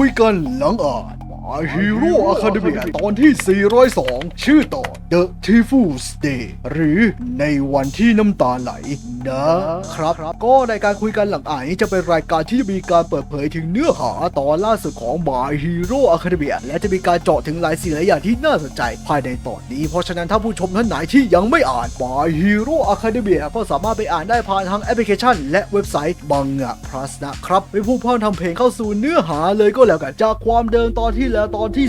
คุยกันหลังอ่านมาฮีโร่อะคาเดมีตอนที่ 402 ชื่อตอน The t i f u s Day หรือในวันที่น้ำตาไหล นะครับ ก็ในการคุยกันหลังอ่านนี้จะเป็นรายการที่จะมีการเปิดเผยถึงเนื้อหาตอนล่าสุดของ My Hero Academia และจะมีการเจาะถึงหลายสิ่งหลายอย่างที่น่าสนใจภายในตอนนี้ เพราะฉะนั้นถ้าผู้ชมท่านไหนที่ยังไม่อ่าน My Hero Academia ก็สามารถไปอ่านได้ผ่านทางแอปพลิเคชัน และเว็บไซต์บังงะ plus นะครับไม่พูดพร่ำทำเพลงเข้าสู่เนื้อหาเลยก็แล้วกันจากความเดิมตอนที่แล้วตอนที่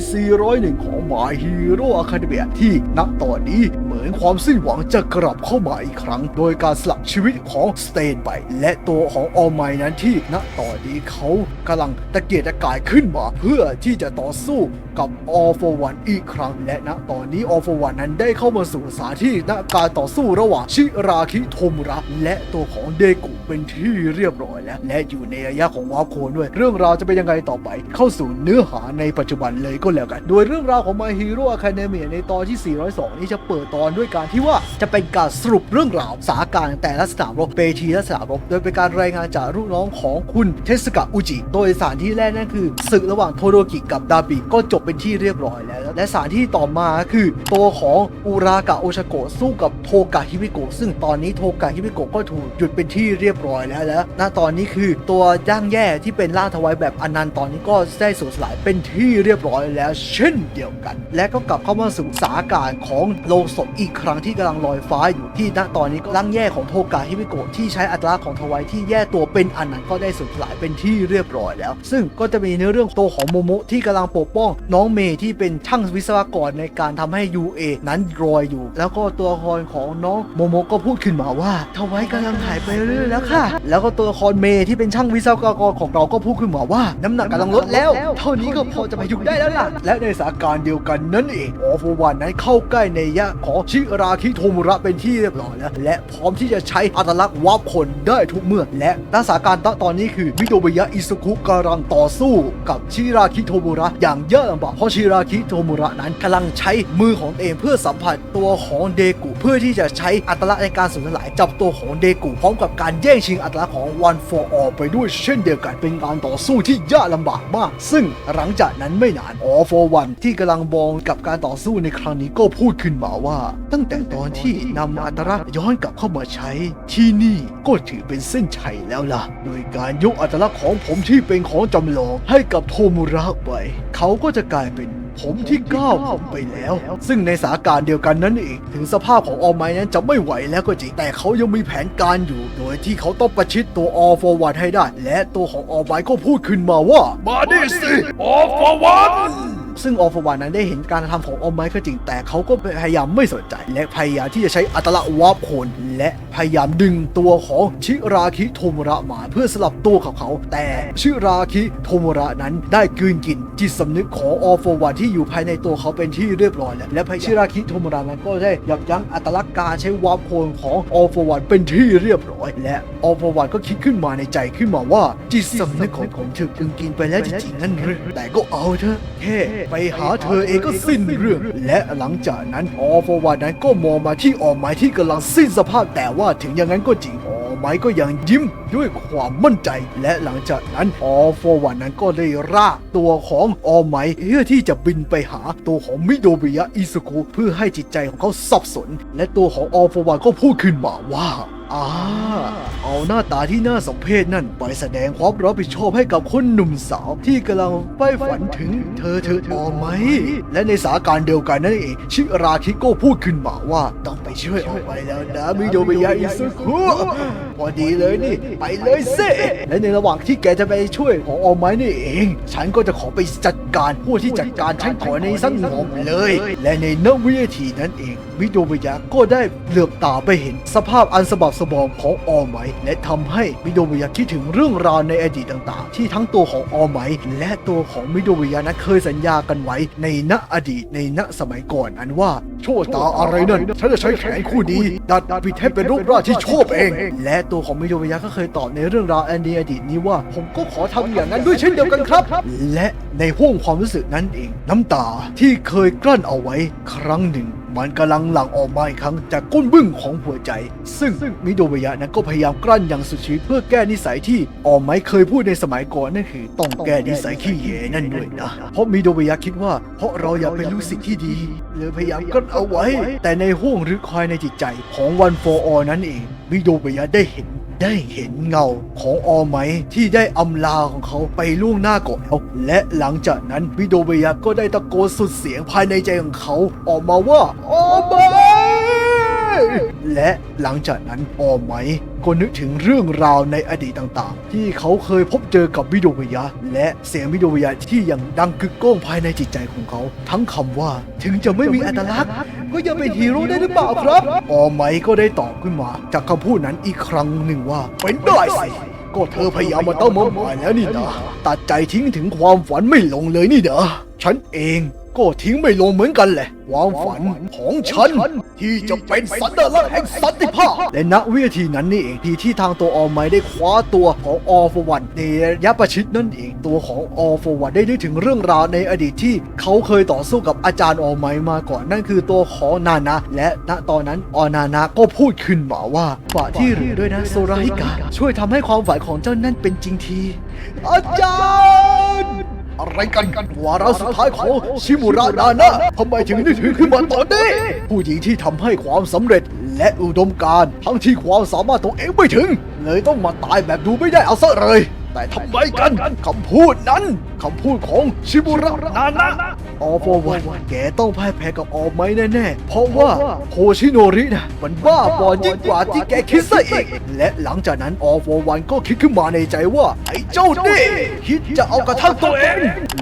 401 ของ My Hero Academia ที่ณตอนนี้เหมือนความสิ้นหวังจะกลับเข้ามาอีกครั้ง โดยการสลับชีวิตของสเตนไป และตัวของออมไมนั้นที่ณตอนนี้เขากำลังตะเกียกตะกายขึ้นมา เพื่อที่จะต่อสู้กับ All for One อีกครั้ง และณตอนนี้ All for One นั้นได้เข้ามาสู่สถานที่ณการต่อสู้ระหว่างชิราคิโทมุระและตัวของเดกุเป็นที่เรียบร้อยแล้ว และอยู่ในระยะของวาโคนด้วย เรื่องราวจะเป็นยังไงต่อไป เข้าสู่เนื้อหาในปัจจุบันเลยก็แล้วกัน โดยเรื่องราวของ My Hero Academia ในตอนที่ 402 นี้จะเปิดตอนด้วยการที่ว่าจะเป็นการสรุปเรื่องราวสาการแต่ละสนามรบเปทีและสนามรบ โดยเป็นการรายงานจากลูกน้องของคุณเทสกะอุจิ โดยสถานที่แรกนั่นคือ ศึกระหว่างโทโดกิกับดาบิก็จบเป็นที่เรียบร้อยแล้ว และสถานที่ต่อมาคือ ตัวของอุรากะโอชโกะสู้กับโทกะฮิบิโกะซึ่งตอนนี้โทกะฮิบิโกะก็ถูกหยุดเป็นที่เรียบร้อยแล้วและณตอนนี้คือตัวย่างแย่ที่เป็นล่าทวายแบบอนันต์ตอนนี้ก็ได้สูญสลายเป็นที่เรียบร้อยแล้ว เช่นเดียวกัน และก็กลับเข้ามาสู่สาการของโลงศพอีกครั้งที่กำลังลอยฟ้าอยู่ที่ณตอนนี้ก็ร่างแย่ของโทกะฮิบิโกะที่ใช้อัตราของทวายที่แย่ตัวเป็นอนันต์ก็ได้สูญสลายเป็นที่เรียบร้อยแล้ว ซึ่งก็จะมีเนื้อเรื่องตัวของโมโมะที่กำลังปกป้อง น้องเมย์ที่เป็นช่างวิศวกรในการทำให้ UA นั้นรอยอยู่ แล้วก็ตัวละครของน้องโมโมะก็พูดขึ้นมาว่าทวายกำลังหายไปเรื่อยๆแล้วค่ะ แล้วก็ตัวละครเมย์ที่เป็นช่างวิศวกรของเราก็พูดขึ้นมาว่า น้ำหนักกำลังลดแล้ว เท่านี้ก็พอจะพยุงได้แล้วล่ะ และในสถานการณ์เดียวกันนั่นเองออฟวันนั้นเข้าใกล้ในยะของชิราคิโทมุระเป็นที่เรียบร้อยแล้วและพร้อมที่จะใช้อัตลักษณ์วับคนได้ทุกเมื่อ และรักษาการณ์ตอนนี้คือมิโดเบยะอิสุคุกำลังต่อสู้กับชิราคิโทมุระอย่างเยอะลำบากเพราะชิราคิโทมุระนั้นกำลังใช้มือของเองเพื่อสัมผัสตัวของเดกุเพื่อที่จะใช้อัตลักษณ์ในการสูญสลายจับตัวของเดกุพร้อมกับการแย่งชิงอัตลักษณ์ของ One for All ไปด้วยเช่นเดียวกันเป็นการต่อสู้ที่ยากลำบากมาก ซึ่งหลังจากนั้นไม่นาน All for One ที่กำลังมองกับการต่อสู้ในครั้งนี้ก็พูดขึ้นมาว่า ตั้งแต่ตอนที่นำอัตลักษณ์ย้อนกลับเข้ามาใช้ ที่นี่ก็ถือเป็นเส้นชัยแล้วล่ะ โดยการยกอัตลักษณ์ของผมที่เป็นของจำลองให้กับโทมุระไป เขาก็จะกลายเป็นผมที่ก้าวผมไปแล้ว ซึ่งในสถานการณ์เดียวกันนั้นเอง ถึงสภาพของออมไมนั้นจะไม่ไหวแล้วก็จริง แต่เขายังมีแผนการอยู่ โดยที่เขาต้องประชิดตัวออฟอร์วันให้ได้ และตัวของออมไมก็พูดขึ้นมาว่า มาดิสิออฟวัน ซึ่งออฟอร์วันนั้นได้เห็นการทำของออมไมค์ก็จริง แต่เขาก็พยายามไม่สนใจ และพยายามที่จะใช้อัตลักษณ์วาร์ปโคนและพยายามดึงตัวของชิราคิโทมุระมาเพื่อสลับตัวกับเขา แต่ชิราคิโทมุระนั้นได้กืนกินจิตสำนึกของออฟอร์วันที่อยู่ภายในตัวเขาเป็นที่เรียบร้อยแล้วและพชิราคิโทมุระนั้นก็ได้ยับยั้งอัตลักษณ์การใช้วาร์ปโคนของออฟอร์วันเป็นที่เรียบร้อย และออฟอร์วันก็คิดขึ้นมาในใจขึ้นมาว่าจิตสำนึกของผมถูกกืนกินไปแล้วจริงๆนั่นหรือแต่ก็เอาเถอะแค่ไปหาเธอเองก็สิ้นเรื่อง และหลังจากนั้นออฟอร์วันนั้นก็มองมาที่ออมไม้ที่กำลังสิ้นสภาพแต่ว่าถึงอย่างนั้นก็จริงออไม้ก็ยังยิ้มด้วยความมั่นใจ และหลังจากนั้นออฟอร์วันนั้นก็ได้ราตัวของออไม้เพื่อที่จะบินไปหาตัวของมิโดบิยะอิสุคุเพื่อให้จิตใจของเขาสับสน และตัวของออฟอร์วันก็พูดขึ้นมาว่า อ่าเอาหน้าตาที่น่าสมเพชนั่นไปแสดงความรับผิดชอบให้กับคนหนุ่มสาวที่กำลังใฝ่ฝันถึงเธอเธอออไหม และในสถานการณ์เดียวกันนั่นเอง ชิราคิโก้พูดขึ้นมาว่าต้องไปช่วยออกไปแล้วนะมิโดเบยะอิสุคุพอดีเลยนี่ ไปเลยสิและในระหว่างที่แกจะไปช่วยของออไหมนี่เอง ฉันก็จะขอไปจัดการผู้ที่จัดการฉันก่อในสักงอมเลย และในนวินาทีนั้นเองมิโดเบยะก็ได้เหลือบตาไปเห็นสภาพอันสบักสบอมของออไหมและทำให้มิโดเบยะคิดถึงเรื่องราวในอดีตต่างๆ ที่ทั้งตัวของออไหมและตัวของมิโดเบยะนั้นเคยสัญญากันไว้ในณอดีตในณสมัยก่อนอันว่าโชตาอะไรนั่นฉันจะใช้แขนคู่นี้ดัดปิดให้เป็นรูปร่างที่ชอบเอง และตัวของมิโดเบยะก็เคยตอบในเรื่องราวอันในอดีตนี้ว่า ผมก็ขอทำอย่างนั้นด้วยเช่นเดียวกันครับ และในห่วงความรู้สึกนั้นเอง น้ำตาที่เคยกลั้นเอาไว้ครั้งหนึ่ง มันกำลังหลั่งออกมาอีกครั้งจากก้นบึ้งของหัวใจ ซึ่งมิโดเบยะนั้นก็พยายามกลั้นอย่างสุดชีวิตเพื่อแก้นิสัยที่ออมไมเคยพูดในสมัยก่อนนั่นคือต้องแก้นิสัยขี้เหร่นั่นด้วยนะ เพราะมิโดเบยะคิดว่า เพราะเราอยากเป็นลูกศิษย์ที่ดีเลยพยายามกลั้นเอาไว้ แต่ในห้วงหรือคอยในจิตใจของวันโฟออนั้นเองมิโดเบยะได้เห็น ได้เห็นเงาของออไหมที่ได้อำลาของเขาไปล่วงหน้าก่อนแล้วและหลังจากนั้นวิโดเบยะก็ได้ตะโกนสุดเสียงภายในใจของเขาออกมาว่าออไหมและหลังจากนั้นออไหมก็นึกถึงเรื่องราวในอดีตต่างๆ ที่เขาเคยพบเจอกับวิโดเบยะ และเสียงวิโดเบยะที่ยังดังกึกก้องภายในจิตใจของเขา ทั้งคำว่าถึงจะไม่มีอัตลักษณ์ ก็ยังเป็นฮีโร่ได้หรือเปล่าครับออไมค์ก็ได้ตอบขึ้นมา จากคำพูดนั้นอีกครั้งหนึ่งว่า เป็นได้สิก็เธอพยายามมาเต้ามามายแล้วนี่นะตัดใจทิ้งถึงความฝันไม่ลงเลยนี่เด้อฉันเอง ก็ทิ้งไม่ลงเหมือนกันแหละความฝันของฉัน ที่จะเป็นสัญลักษณ์แห่งสันติภาพ และณวินาทีนั้นนี่เองที่ที่ทางตัวออไมได้คว้าตัวของออฟวันในระยะประชิดนั่นเองตัวของออฟวันได้นึกถึงเรื่องราวในอดีตที่เขาเคยต่อสู้กับอาจารย์ออไมมาก่อนนั่นคือตัวของนานะ และณตอนนั้นออนานะก็พูดขึ้นมาว่าฝากที่เหลือด้วยนะโซราฮิกะช่วยทำให้ความฝันของเจ้านั่นเป็นจริงทีอาจารย์ อะไรกันวาระสุดท้ายของชิมุระนานะทำไมถึงนึกถึงขึ้นมาตอนนี้ผู้หญิงที่ทำให้ความสำเร็จและอุดมการณ์ทั้งที่ความสามารถตัวเองไม่ถึง เลยต้องมาตายแบบดูไม่ได้เอาซะเลย แต่ทำไมกันคำพูดนั้นคำพูดของชิมุระนานะ ออโฟวันแกต้องพ่ายแพ้กับออไม้แน่ๆ เพราะว่าโคชิโนรินะมันบ้าบอยิ่งกว่าที่แกคิดซะอีก และหลังจากนั้นออโฟวันก็คิดขึ้นมาในใจว่า ไอ้เจ้านี่คิดจะเอากระทั่งตัวเอง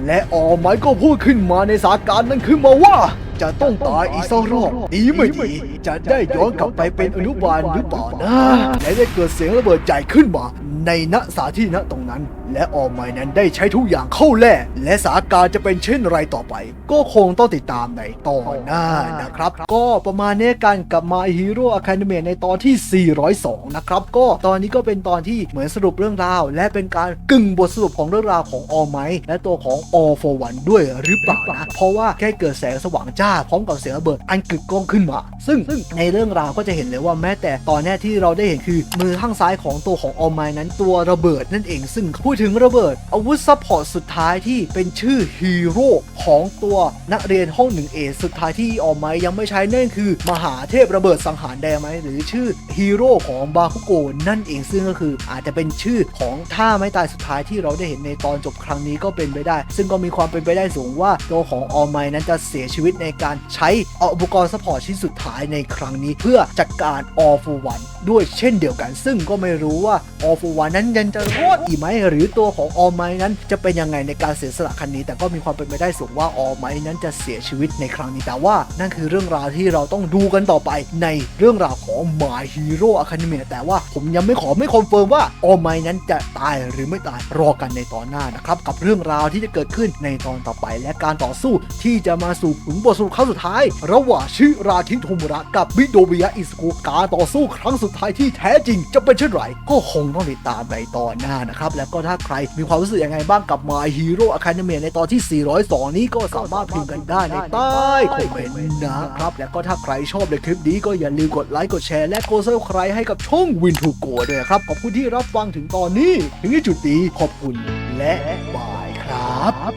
และออไม้ก็พูดขึ้นมาในสถานการณ์นั้นขึ้นมาว่า จะต้องตายอีกสักรอบดีไม่ดีจะได้ย้อนกลับไปเป็นอนุบาลหรือเปล่านะและได้เกิดเสียงระเบิดใหญ่ขึ้นมา ในณสาที่ณตรงนั้น และออมไมนั้นได้ใช้ทุกอย่างเข้าแล่และสาการจะเป็นเช่นไรต่อไป ก็คงต้องติดตามในตอนหน้านะครับ ก็ประมาณนี้การกลับมา Hero Academia ในตอนที่ 402 นะครับ ก็ตอนนี้ก็เป็นตอนที่เหมือนสรุปเรื่องราว และเป็นการกึ่งบทสรุปของเรื่องราวของออไมและตัวของ All for One ด้วยหรือเปล่านะเพราะว่าแค่เกิดแสงสว่างจ้าพร้อมกับเสียงระเบิดอันกึกก้องขึ้นมา ซึ่งในเรื่องราวก็จะเห็นเลยว่าแม้แต่ตอนเนี้ยที่เราได้เห็นคือมือข้างซ้ายของตัวของออมไมนั้นตัวระเบิดนั่นเอง ซึ่งพูดถึงระเบิด อาวุธซัพพอร์ตสุดท้ายที่เป็นชื่อฮีโร่ของตัวนักเรียนห้องหนึ่งเอสุดท้ายที่ออมไมยังไม่ใช้นั่นคือ มหาเทพระเบิดสังหารแดไหมหรือชื่อฮีโร่ของบาคุโกนั่นเองซึ่งก็คืออาจจะเป็นชื่อของท่าไม้ตายสุดท้ายที่เราได้เห็นในตอนจบครั้งนี้ก็เป็นไปได้ ซึ่งก็มีความเป็นไปได้สูงว่าตัวของออมไมนั้นจะเสียชีวิตในการใช้อุปกรณ์ซัพพอร์ตชิ้นสุดท้ายในครั้งนี้เพื่อจัดการออฟูวันด้วยเช่นเดียวกัน ซึ่งก็ไม่รู้ว่าออฟูวันนั้นยังจะรอดอีกไหมหรือตัวของออมไมนั้นจะเป็นยังไงในการเสียสละครั้งนี้ แต่ก็มีความเป็นไปได้สูงว่าออมไมนั้นจะเสียชีวิตในครั้งนี้แต่ว่า นั่นคือเรื่องราวที่เราต้องดูกันต่อไปในเรื่องราวของ My Hero Academia แต่ว่าผมยังไม่ขอไม่คอนเฟิร์มว่าออมไมนั้นจะตายหรือไม่ตายรอกันในตอนหน้านะครับกับเรื่องราวที่จะเกิดขึ้นในตอนต่อไป และการต่อสู้ที่จะมาสู่ผลบทสรุปครั้งสุดท้าย ระหว่างชิราคิโทมุระกับบิโดเบียอิสกุการต่อสู้ครั้งสุดท้ายที่แท้จริงจะเป็นเช่นไรก็คงต้องติดตามในตอนหน้านะครับ แล้วก็ถ้าใครมีความรู้สึกยังไงบ้างกับ My Hero Academia ในตอนที่ 402 นี้ก็สามารถพิมพ์กันได้ในใต้คอมเมนต์นะครับ แล้วก็ถ้าใครชอบในคลิปนี้ก็อย่าลืมกดไลค์กดแชร์และกดซับสไครต์ให้กับช่องวินทูโกด้วยครับขอบคุณที่รับฟังถึงตอนนี้ ถึงที่จุดนี้ขอบคุณและบายครับ